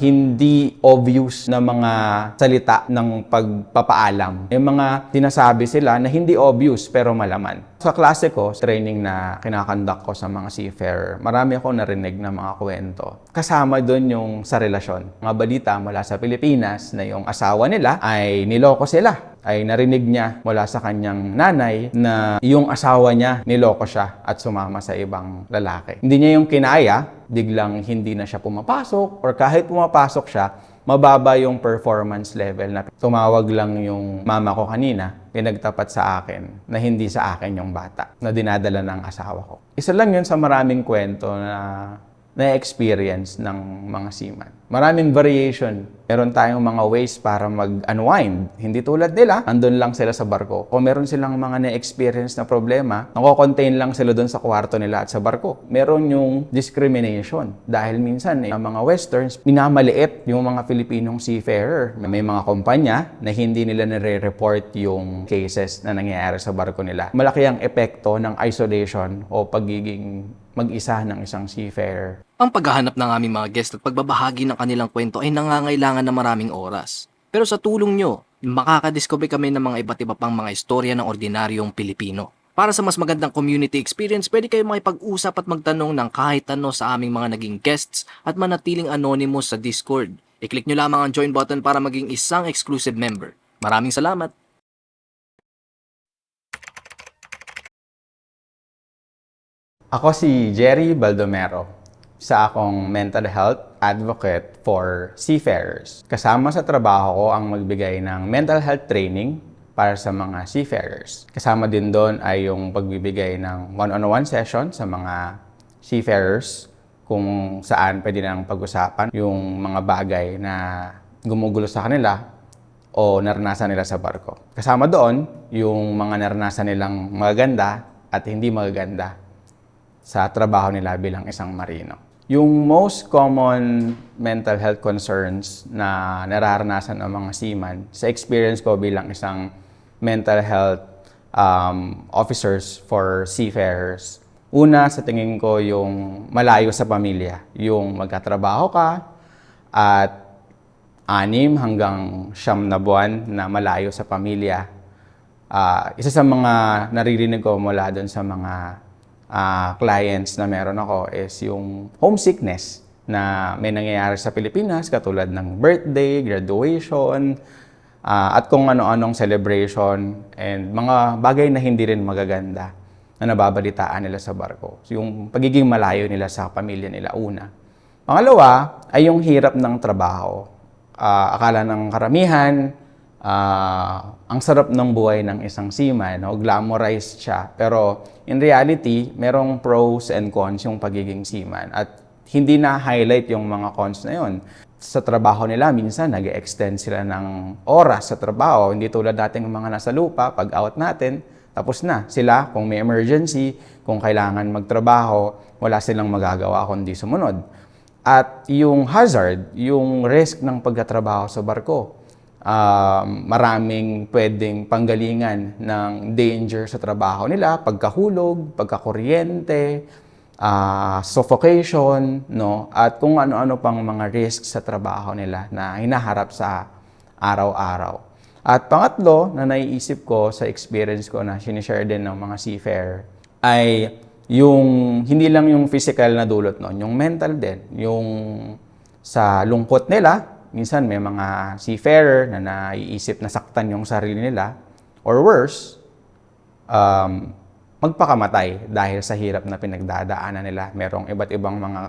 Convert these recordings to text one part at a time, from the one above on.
hindi obvious na mga salita ng pagpapaalam. May mga tinasabi sila na hindi obvious pero malaman. Sa klase ko, training na kinakandak ko sa mga seafarer, marami ako narinig na mga kwento. Kasama doon yung sa relasyon. Mga balita mula sa Pilipinas na yung asawa nila ay niloko sila ay narinig niya mula sa kanyang nanay na yung asawa niya niloko siya at sumama sa ibang lalaki. Hindi niya yung kinaya, biglang hindi na siya pumapasok or kahit pumapasok siya, mababa yung performance level na tumawag lang yung mama ko kanina, pinagtapat sa akin na hindi sa akin yung bata na dinadala ng asawa ko. Isa lang yun sa maraming kwento na na-experience ng mga seaman. Maraming variation. Meron tayong mga ways para mag-unwind. Hindi tulad nila, andun lang sila sa barko. Kung meron silang mga na-experience na problema, nako-contain lang sila doon sa kwarto nila at sa barko. Meron yung discrimination. Dahil minsan, eh, mga westerns, minamaliit yung mga Filipinong seafarer. May mga kumpanya na hindi nila nire-report yung cases na nangyayari sa barko nila. Malaki ang epekto ng isolation o pagiging mag-isa ng isang seafarer. Ang paghahanap ng aming mga guest at pagbabahagi ng kanilang kwento ay nangangailangan ng maraming oras. Pero sa tulong nyo, makakadiscover kami ng mga iba't iba pang mga istorya ng ordinaryong Pilipino. Para sa mas magandang community experience, pwede kayo makipag-usap at magtanong ng kahit ano sa aming mga naging guests at manatiling anonymous sa Discord. I-click nyo lamang ang join button para maging isang exclusive member. Maraming salamat! Ako si Jerry Baldomero, sa akong mental health advocate for seafarers. Kasama sa trabaho ko ang magbigay ng mental health training para sa mga seafarers. Kasama din doon ay yung pagbibigay ng one-on-one session sa mga seafarers kung saan pwede nang pag-usapan yung mga bagay na gumugulo sa kanila o naranasan nila sa barko. Kasama doon yung mga naranasan nilang magaganda at hindi magaganda sa trabaho nila bilang isang marino. Yung most common mental health concerns na nararanasan ng mga seaman, sa experience ko bilang isang mental health um, officers for seafarers, una sa tingin ko yung malayo sa pamilya, yung magkatrabaho ka at anim hanggang siyam na buwan na malayo sa pamilya. Ah, isa sa mga naririnig ko mula doon sa mga ah, clients na meron ako is yung homesickness na may nangyayari sa Pilipinas katulad ng birthday, graduation, ah, at kung ano-anong celebration and mga bagay na hindi rin magaganda na nababalitaan nila sa barko. So, yung pagiging malayo nila sa pamilya nila una. Pangalawa ay yung hirap ng trabaho. Ah, akala ng karamihan, ah, ang sarap ng buhay ng isang seaman, no? glamorized siya. Pero in reality, merong pros and cons yung pagiging seaman. At hindi na-highlight yung mga cons na yun. Sa trabaho nila, minsan nag extend sila ng oras sa trabaho. Hindi tulad dating mga nasa lupa, pag out natin, tapos na. Sila, kung may emergency, kung kailangan magtrabaho, wala silang magagawa kundi sumunod. At yung hazard, yung risk ng pagkatrabaho sa barko, um, maraming pwedeng panggalingan ng danger sa trabaho nila, pagkahulog, pagkakuryente, ah, suffocation, no? at kung ano-ano pang mga risks sa trabaho nila na hinaharap sa araw-araw. At pangatlo na naiisip ko sa experience ko na sinishare din ng mga seafarer ay yung hindi lang yung physical na dulot nun, yung mental din, yung sa lungkot nila, minsan may mga seafarer na naiisip na saktan yung sarili nila or worse, um, magpakamatay dahil sa hirap na pinagdadaanan nila. Merong iba't ibang mga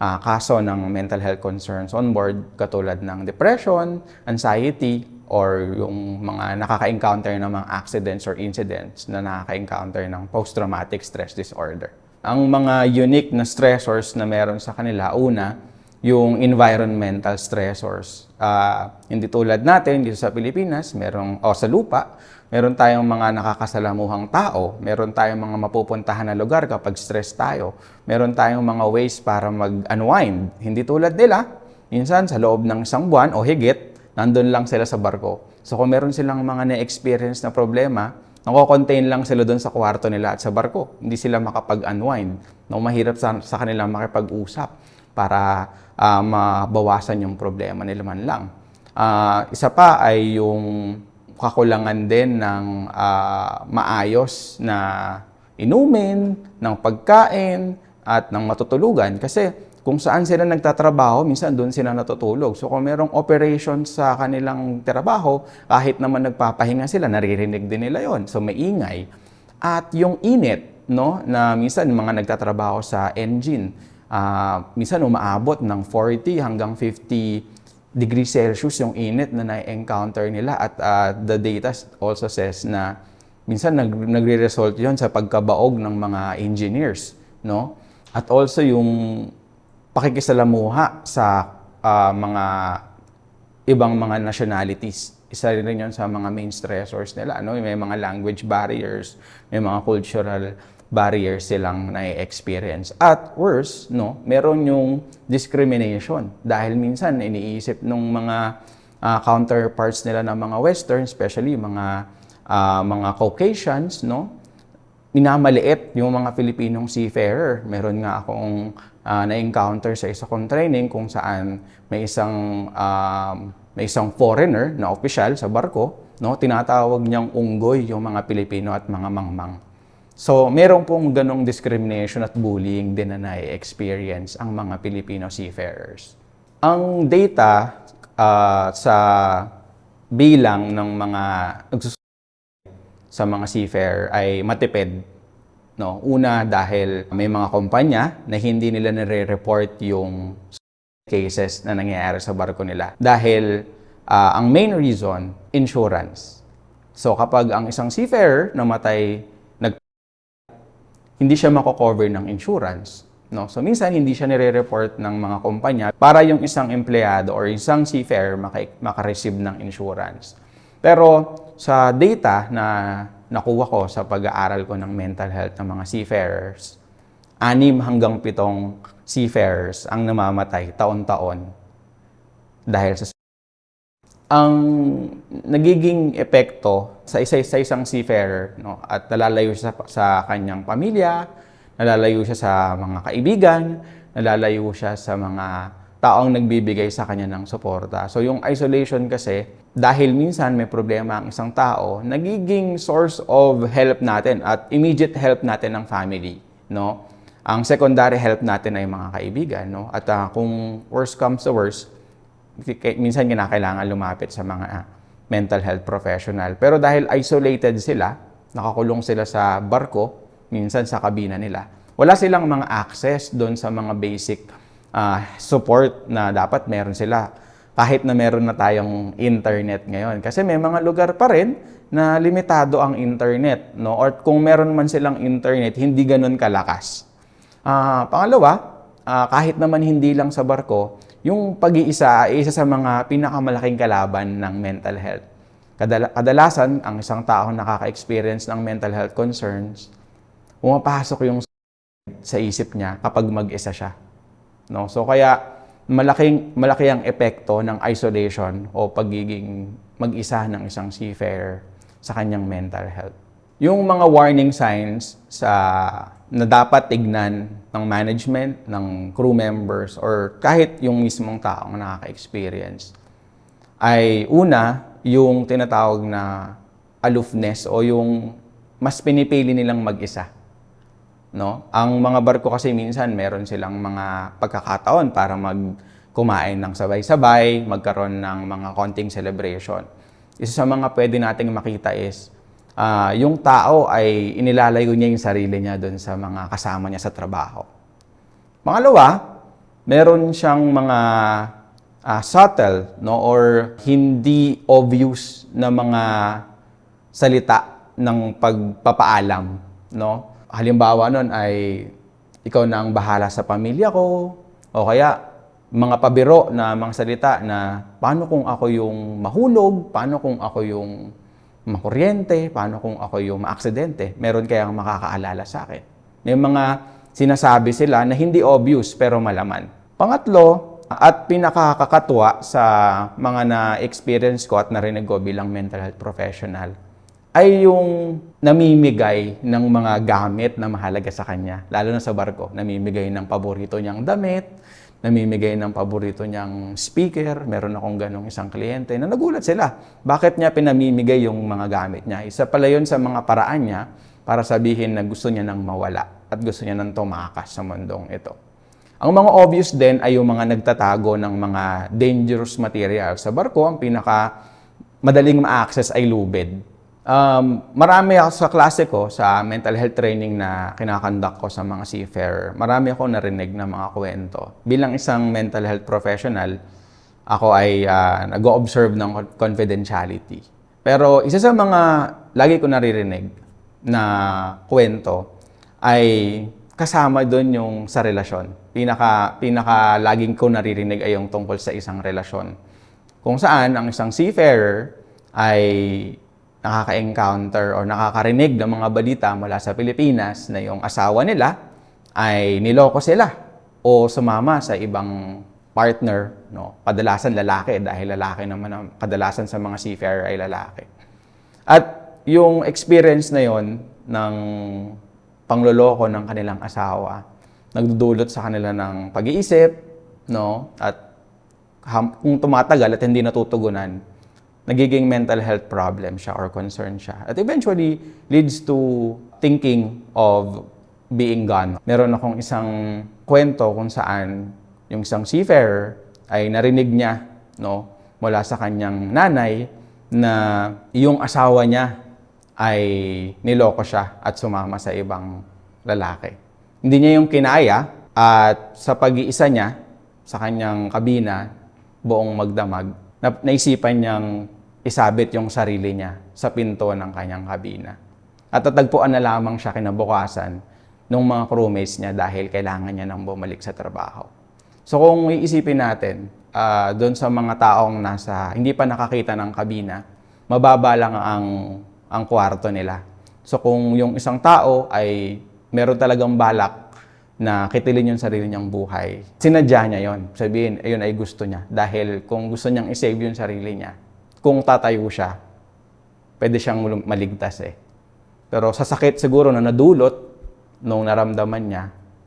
ah, kaso ng mental health concerns on board katulad ng depression, anxiety, or yung mga nakaka-encounter ng mga accidents or incidents na nakaka-encounter ng post-traumatic stress disorder. Ang mga unique na stressors na meron sa kanila, una, yung environmental stressors. Ah, hindi tulad natin dito sa Pilipinas, merong o sa lupa, meron tayong mga nakakasalamuhang tao, meron tayong mga mapupuntahan na lugar kapag stress tayo, meron tayong mga ways para mag-unwind. Hindi tulad nila, minsan sa loob ng isang buwan o higit, nandun lang sila sa barko. So kung meron silang mga na-experience na problema, nako-contain lang sila doon sa kwarto nila at sa barko. Hindi sila makapag-unwind. No, mahirap sa, sa kanila makipag-usap. para ah, mabawasan yung problema nila man lang. Ah, isa pa ay yung kakulangan din ng ah, maayos na inumin, ng pagkain, at ng matutulugan. Kasi kung saan sila nagtatrabaho, minsan doon sila natutulog. So kung merong operation sa kanilang trabaho, kahit naman nagpapahinga sila, naririnig din nila yon So may ingay. At yung init, no, na minsan mga nagtatrabaho sa engine, ah, minsan umaabot ng 40 hanggang 50 degrees Celsius yung init na na-encounter nila at ah, the data also says na minsan nag, nagre-result yon sa pagkabaog ng mga engineers, no? At also yung pakikisalamuha sa ah, mga ibang mga nationalities. Isa rin yun sa mga main stressors nila. Ano? May mga language barriers, may mga cultural barriers silang na-experience. At worse, no, meron yung discrimination. Dahil minsan iniisip nung mga ah, counterparts nila ng mga Western, especially mga ah, mga Caucasians, no, minamaliit yung mga Filipinong seafarer. Meron nga akong ah, na-encounter sa isa kong training kung saan may isang um, may isang foreigner na opisyal sa barko, no, tinatawag niyang unggoy yung mga Pilipino at mga mangmang. So, meron pong ganong discrimination at bullying din na na-experience ang mga Filipino seafarers. Ang data ah, sa bilang ng mga sa mga seafarer ay matipid. No? Una dahil may mga kumpanya na hindi nila nire-report yung cases na nangyayari sa barko nila. Dahil ah, ang main reason, insurance. So kapag ang isang seafarer namatay, hindi siya mako-cover ng insurance. No? So minsan hindi siya nire-report ng mga kumpanya para yung isang empleyado or isang seafarer maka- makareceive ng insurance. Pero sa data na nakuha ko sa pag-aaral ko ng mental health ng mga seafarers, anim hanggang pitong seafarers ang namamatay taon-taon dahil sa ang nagiging epekto sa isa sa isang seafarer no at nalalayo siya sa, sa kanyang pamilya, nalalayo siya sa mga kaibigan, nalalayo siya sa mga taong nagbibigay sa kanya ng suporta. So yung isolation kasi dahil minsan may problema ang isang tao, nagiging source of help natin at immediate help natin ng family, no? Ang secondary help natin ay mga kaibigan, no? At ah, kung worst comes to worst, minsan kinakailangan lumapit sa mga ah, mental health professional. Pero dahil isolated sila, nakakulong sila sa barko, minsan sa kabina nila, wala silang mga access doon sa mga basic ah, support na dapat meron sila kahit na meron na tayong internet ngayon. Kasi may mga lugar pa rin na limitado ang internet. No? Or kung meron man silang internet, hindi ganun kalakas. Ah, pangalawa, ah, kahit naman hindi lang sa barko, yung pag-iisa ay isa sa mga pinakamalaking kalaban ng mental health. Kadala- kadalasan, ang isang tao nakaka-experience ng mental health concerns, pumapasok yung sa isip niya kapag mag-isa siya. No? So kaya malaking malaki ang epekto ng isolation o pagiging mag-isa ng isang seafarer sa kanyang mental health. Yung mga warning signs sa na dapat tignan ng management, ng crew members, or kahit yung mismong taong nakaka-experience ay una, yung tinatawag na aloofness o yung mas pinipili nilang mag-isa. No? Ang mga barko kasi minsan meron silang mga pagkakataon para mag kumain ng sabay-sabay, magkaroon ng mga konting celebration. Isa sa mga pwede nating makita is ah, yung tao ay inilalayo niya yung sarili niya doon sa mga kasama niya sa trabaho. Pangalawa, meron siyang mga ah, subtle no or hindi obvious na mga salita ng pagpapaalam, no? Halimbawa nun ay ikaw na ang bahala sa pamilya ko o kaya mga pabiro na mga salita na paano kung ako yung mahulog, paano kung ako yung makuryente, paano kung ako yung maaksidente, meron kayang makakaalala sa akin. May mga sinasabi sila na hindi obvious pero malaman. Pangatlo, at pinakakakatwa sa mga na-experience ko at narinig ko bilang mental health professional, ay yung namimigay ng mga gamit na mahalaga sa kanya, lalo na sa barko. Namimigay ng paborito niyang damit, namimigay ng paborito niyang speaker. Meron akong ganong isang kliyente na nagulat sila. Bakit niya pinamimigay yung mga gamit niya? Isa pala yun sa mga paraan niya para sabihin na gusto niya nang mawala at gusto niya nang tumakas sa mundong ito. Ang mga obvious din ay yung mga nagtatago ng mga dangerous materials. Sa barko, ang pinaka madaling ma-access ay lubid. Um, marami ako sa klase ko, sa mental health training na kinakandak ko sa mga seafarer, marami ako narinig na mga kwento. Bilang isang mental health professional, ako ay ah, nag-observe ng confidentiality. Pero isa sa mga lagi ko naririnig na kwento ay kasama doon yung sa relasyon. Pinaka, pinaka laging ko naririnig ay yung tungkol sa isang relasyon. Kung saan ang isang seafarer ay nakaka-encounter or nakakarinig ng mga balita mula sa Pilipinas na yung asawa nila ay niloko sila o sumama sa ibang partner, no? Kadalasan lalaki dahil lalaki naman ang kadalasan sa mga seafarer ay lalaki. At yung experience na yon ng pangloloko ng kanilang asawa, nagdudulot sa kanila ng pag-iisip, no? At kung tumatagal at hindi natutugunan, nagiging mental health problem siya or concern siya. At eventually leads to thinking of being gone. Meron akong isang kwento kung saan yung isang seafarer ay narinig niya no mula sa kanyang nanay na yung asawa niya ay niloko siya at sumama sa ibang lalaki. Hindi niya yung kinaya at sa pag-iisa niya sa kanyang kabina buong magdamag, na- naisipan niyang isabit yung sarili niya sa pinto ng kanyang kabina. At tatagpuan na lamang siya kinabukasan ng mga crewmates niya dahil kailangan niya nang bumalik sa trabaho. So kung iisipin natin, ah, doon sa mga taong nasa hindi pa nakakita ng kabina, mababa lang ang ang kwarto nila. So kung yung isang tao ay meron talagang balak na kitilin yung sarili niyang buhay, sinadya niya yon. Sabihin, ayun ay gusto niya. Dahil kung gusto niyang isave yung sarili niya, kung tatayo siya, pwede siyang maligtas eh. Pero sa sakit siguro na nadulot nung naramdaman niya,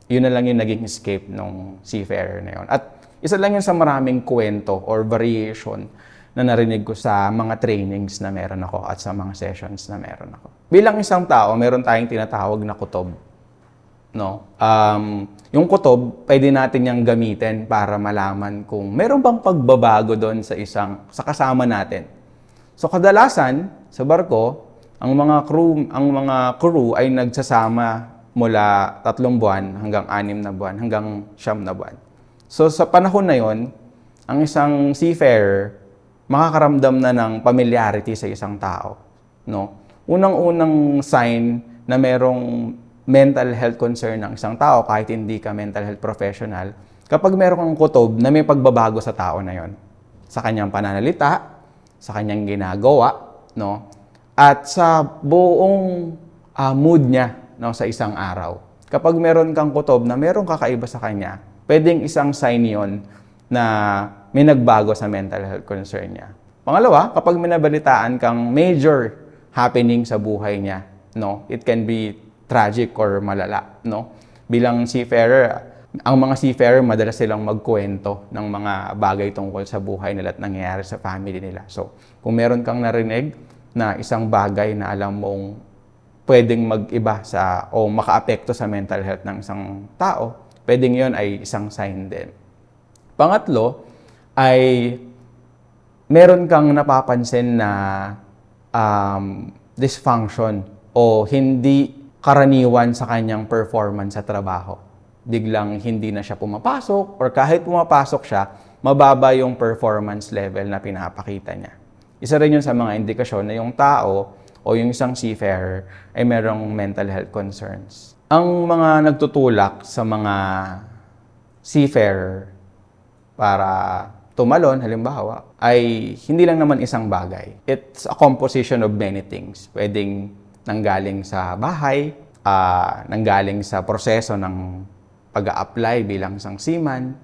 yun na lang yung naging escape nung seafarer na yun. At isa lang yun sa maraming kwento or variation na narinig ko sa mga trainings na meron ako at sa mga sessions na meron ako. Bilang isang tao, meron tayong tinatawag na kutob. No? Um, yung kutob, pwede natin yung gamitin para malaman kung meron bang pagbabago doon sa isang sa kasama natin. So kadalasan sa barko, ang mga crew, ang mga crew ay nagsasama mula tatlong buwan hanggang anim na buwan, hanggang siyam na buwan. So sa panahon na yon, ang isang seafarer makakaramdam na ng familiarity sa isang tao, no? Unang-unang sign na merong mental health concern ng isang tao kahit hindi ka mental health professional, kapag meron kang kutob na may pagbabago sa tao na yon, sa kanyang pananalita, sa kanyang ginagawa, no? At sa buong ah, mood niya no, sa isang araw. Kapag meron kang kutob na meron kakaiba sa kanya, pwedeng isang sign yon na may nagbago sa mental health concern niya. Pangalawa, kapag minabalitaan kang major happening sa buhay niya, no, it can be tragic or malala, no? Bilang seafarer, ang mga seafarer madalas silang magkwento ng mga bagay tungkol sa buhay nila at nangyayari sa family nila. So, kung meron kang narinig na isang bagay na alam mong pwedeng mag-iba sa o makaapekto sa mental health ng isang tao, pwedeng yon ay isang sign din. Pangatlo ay meron kang napapansin na um, dysfunction o hindi karaniwan sa kanyang performance sa trabaho. Biglang hindi na siya pumapasok or kahit pumapasok siya, mababa yung performance level na pinapakita niya. Isa rin yun sa mga indikasyon na yung tao o yung isang seafarer ay merong mental health concerns. Ang mga nagtutulak sa mga seafarer para tumalon, halimbawa, ay hindi lang naman isang bagay. It's a composition of many things. Pwedeng nanggaling sa bahay, ah, nanggaling sa proseso ng pag apply bilang isang seaman,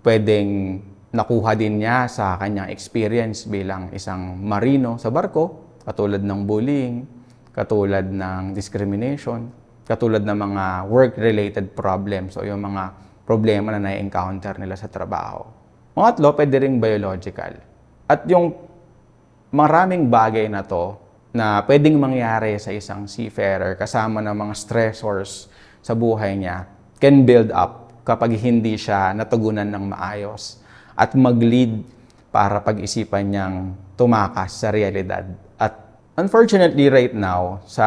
pwedeng nakuha din niya sa kanyang experience bilang isang marino sa barko, katulad ng bullying, katulad ng discrimination, katulad ng mga work-related problems o yung mga problema na na-encounter nila sa trabaho. Pangatlo, pwede ring biological. At yung maraming bagay na to na pwedeng mangyari sa isang seafarer kasama ng mga stressors sa buhay niya can build up kapag hindi siya natugunan ng maayos at mag-lead para pag-isipan niyang tumakas sa realidad. At unfortunately right now, sa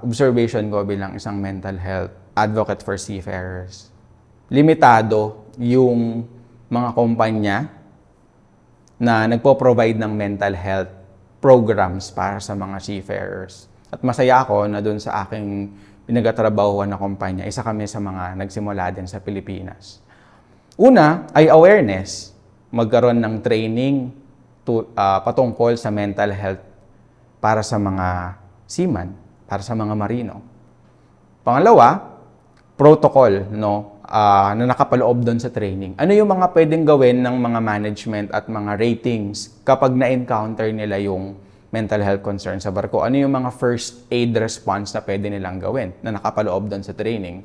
observation ko bilang isang mental health advocate for seafarers, limitado yung mga kumpanya na nagpo-provide ng mental health programs para sa mga seafarers. At masaya ako na doon sa aking pinagatrabahuan na kumpanya, isa kami sa mga nagsimula din sa Pilipinas. Una ay awareness, magkaroon ng training to, ah, patungkol sa mental health para sa mga seaman, para sa mga marino. Pangalawa, protocol no ah, na nakapaloob doon sa training. Ano yung mga pwedeng gawin ng mga management at mga ratings kapag na-encounter nila yung mental health concern sa barko? Ano yung mga first aid response na pwede nilang gawin na nakapaloob doon sa training?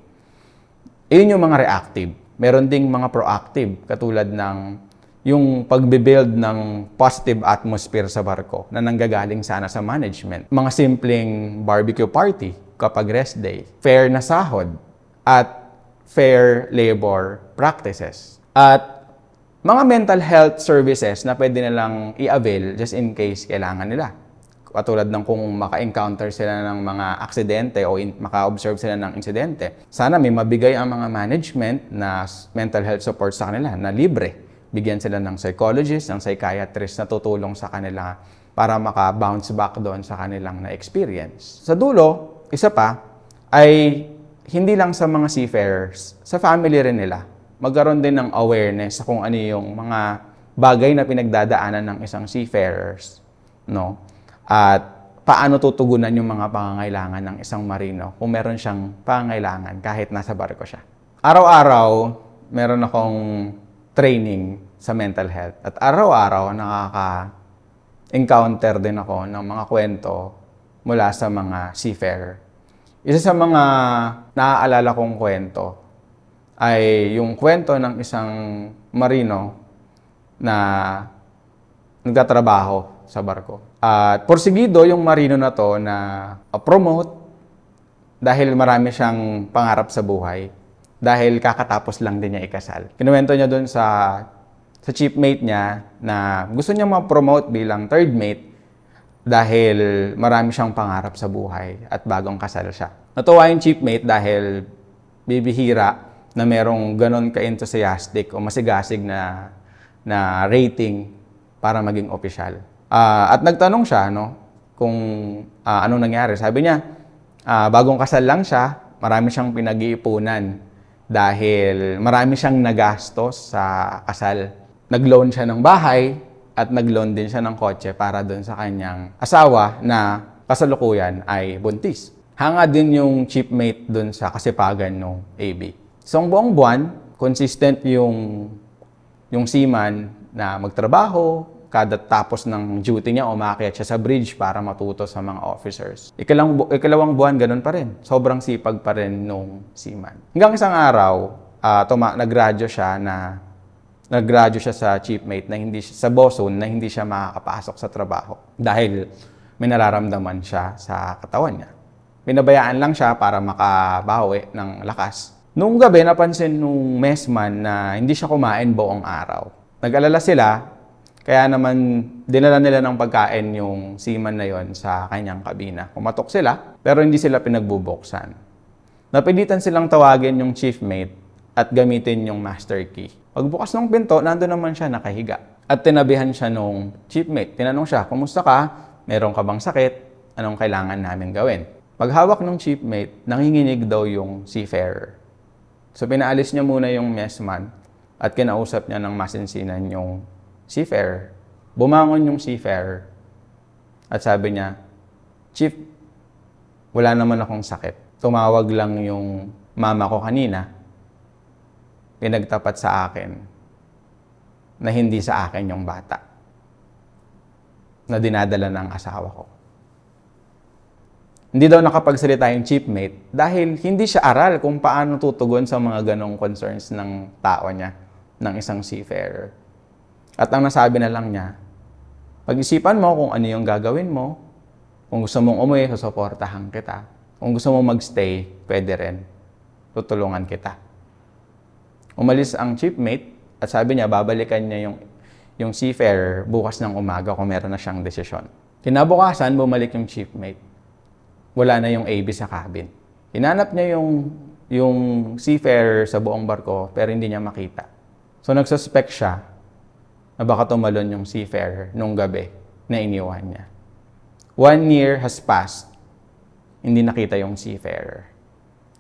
Iyon yung mga reactive. Meron ding mga proactive katulad ng yung pagbe-build ng positive atmosphere sa barko na nanggagaling sana sa management. Mga simpleng barbecue party kapag rest day, fair na sahod, at fair labor practices. At mga mental health services na pwede nilang i-avail just in case kailangan nila. Katulad ng kung maka-encounter sila ng mga aksidente o in- maka-observe sila ng insidente. Sana may mabigay ang mga management na mental health support sa kanila na libre. Bigyan sila ng psychologist, ng psychiatrist na tutulong sa kanila para maka-bounce back doon sa kanilang na-experience. Sa dulo, isa pa, ay hindi lang sa mga seafarers, sa family rin nila. Magkaroon din ng awareness sa kung ano yung mga bagay na pinagdadaanan ng isang seafarers, no? At paano tutugunan yung mga pangangailangan ng isang marino kung meron siyang pangangailangan kahit nasa barko siya. Araw-araw, meron akong training sa mental health. At araw-araw, nakaka-encounter din ako ng mga kwento mula sa mga seafarer. Isa sa mga naaalala kong kwento ay yung kwento ng isang marino na nagtatrabaho sa barko. At porsigido yung marino na to na promote dahil marami siyang pangarap sa buhay. Dahil kakatapos lang din niya ikasal. Kinuwento niya doon sa sa chief mate niya na gusto niya ma-promote bilang third mate dahil marami siyang pangarap sa buhay at bagong kasal siya. Natuwa yung chief mate dahil bibihira na merong ganon ka-enthusiastic o masigasig na, na rating para maging opisyal. Ah, at nagtanong siya no, kung ah, anong nangyari. Sabi niya, ah, bagong kasal lang siya, marami siyang pinag-iipunan dahil marami siyang nagastos sa kasal. Nag-loan siya ng bahay at nag-loan din siya ng kotse para doon sa kanyang asawa na kasalukuyan ay buntis. Hanga din yung chipmate doon sa kasipagan ng AB. So, ang buong buwan, consistent yung yung seaman na magtrabaho, kada tapos ng duty niya, umakyat siya sa bridge para matuto sa mga officers. Ikalang, ikalawang buwan, ganun pa rin. Sobrang sipag pa rin nung seaman. Hanggang isang araw, ah, tuma- nag-radyo siya na nag-radyo siya sa chiefmate na hindi sa bosun na hindi siya makakapasok sa trabaho dahil may nararamdaman siya sa katawan niya. Pinabayaan lang siya para makabawi ng lakas. Nung gabi, napansin nung messman na hindi siya kumain buong araw. Nag-alala sila, kaya naman dinala nila ng pagkain yung seaman na yon sa kanyang kabina. Kumatok sila, pero hindi sila pinagbubuksan. Napilitan silang tawagin yung chiefmate at gamitin yung master key. Pagbukas ng pinto, nando naman siya nakahiga. At tinabihan siya nung chiefmate. Tinanong siya, kumusta ka? Meron ka bang sakit? Anong kailangan namin gawin? Paghawak ng chiefmate, nanginginig daw yung seafarer. So pinaalis niya muna yung messman at kinausap niya ng masinsinan yung seafarer. Bumangon yung seafarer at sabi niya, Chief, wala naman akong sakit. Tumawag lang yung mama ko kanina pinagtapat sa akin na hindi sa akin yung bata na dinadala ng asawa ko. Hindi daw nakapagsalita yung chiefmate dahil hindi siya aral kung paano tutugon sa mga ganong concerns ng tao niya, ng isang seafarer. At ang nasabi na lang niya, pag-isipan mo kung ano yung gagawin mo. Kung gusto mong umuwi, susuportahan kita. Kung gusto mong magstay, pwede rin. Tutulungan kita. Umalis ang chiefmate at sabi niya, babalikan niya yung, yung seafarer bukas ng umaga kung meron na siyang desisyon. Kinabukasan, bumalik yung chiefmate. Wala na yung AB sa cabin. Hinanap niya yung, yung seafarer sa buong barko pero hindi niya makita. So nagsuspect siya na baka tumalon yung seafarer nung gabi na iniwan niya. One year has passed, hindi nakita yung seafarer.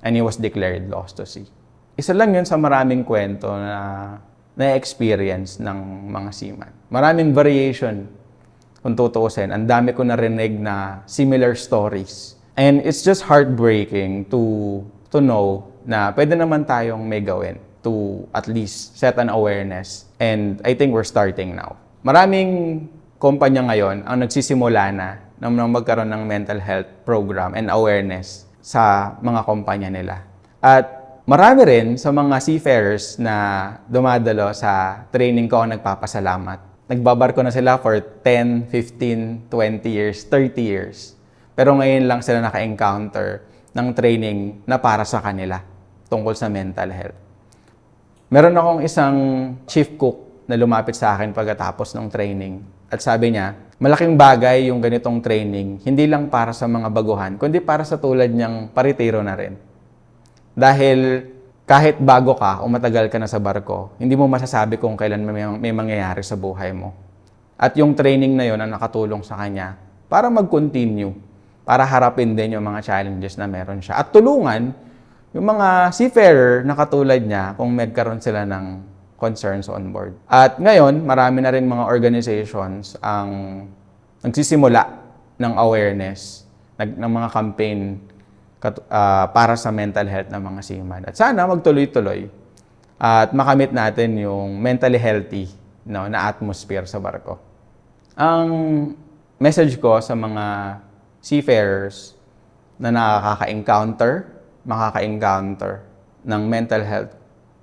And he was declared lost to sea. Isa lang yun sa maraming kwento na na-experience ng mga seaman. Maraming variation kung tutuusin. Ang dami ko narinig na similar stories. And it's just heartbreaking to to know na pwede naman tayong may gawin to at least set an awareness. And I think we're starting now. Maraming kumpanya ngayon ang nagsisimula na na magkaroon ng mental health program and awareness sa mga kumpanya nila. At marami rin sa mga seafarers na dumadalo sa training ko nagpapasalamat. Nagbabarko na sila for 10, 15, 20 years, 30 years. Pero ngayon lang sila naka-encounter ng training na para sa kanila tungkol sa mental health. Meron akong isang chief cook na lumapit sa akin pagkatapos ng training. At sabi niya, malaking bagay yung ganitong training, hindi lang para sa mga baguhan, kundi para sa tulad niyang paritiro na rin. Dahil kahit bago ka o matagal ka na sa barko, hindi mo masasabi kung kailan may, may mangyayari sa buhay mo. At yung training na yon ang nakatulong sa kanya para mag-continue, para harapin din yung mga challenges na meron siya. At tulungan yung mga seafarer na katulad niya kung magkaroon sila ng concerns on board. At ngayon, marami na rin mga organizations ang nagsisimula ng awareness, nag, ng mga campaign ah, para sa mental health ng mga seaman. At sana magtuloy-tuloy at makamit natin yung mentally healthy no, na atmosphere sa barko. Ang message ko sa mga seafarers na nakaka-encounter, makaka-encounter ng mental health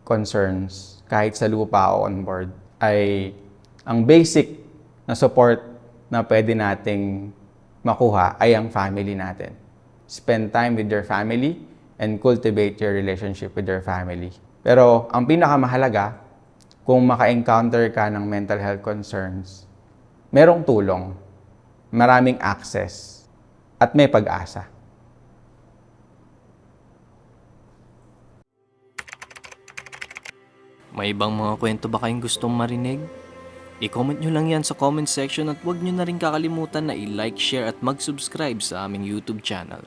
concerns kahit sa lupa o on board ay ang basic na support na pwede nating makuha ay ang family natin. Spend time with your family and cultivate your relationship with your family. Pero ang pinakamahalaga, kung maka-encounter ka ng mental health concerns, merong tulong, maraming access, at may pag-asa. May ibang mga kwento ba kayong gustong marinig? I-comment nyo lang yan sa comment section at huwag nyo na rin kakalimutan na i-like, share at mag-subscribe sa aming YouTube channel.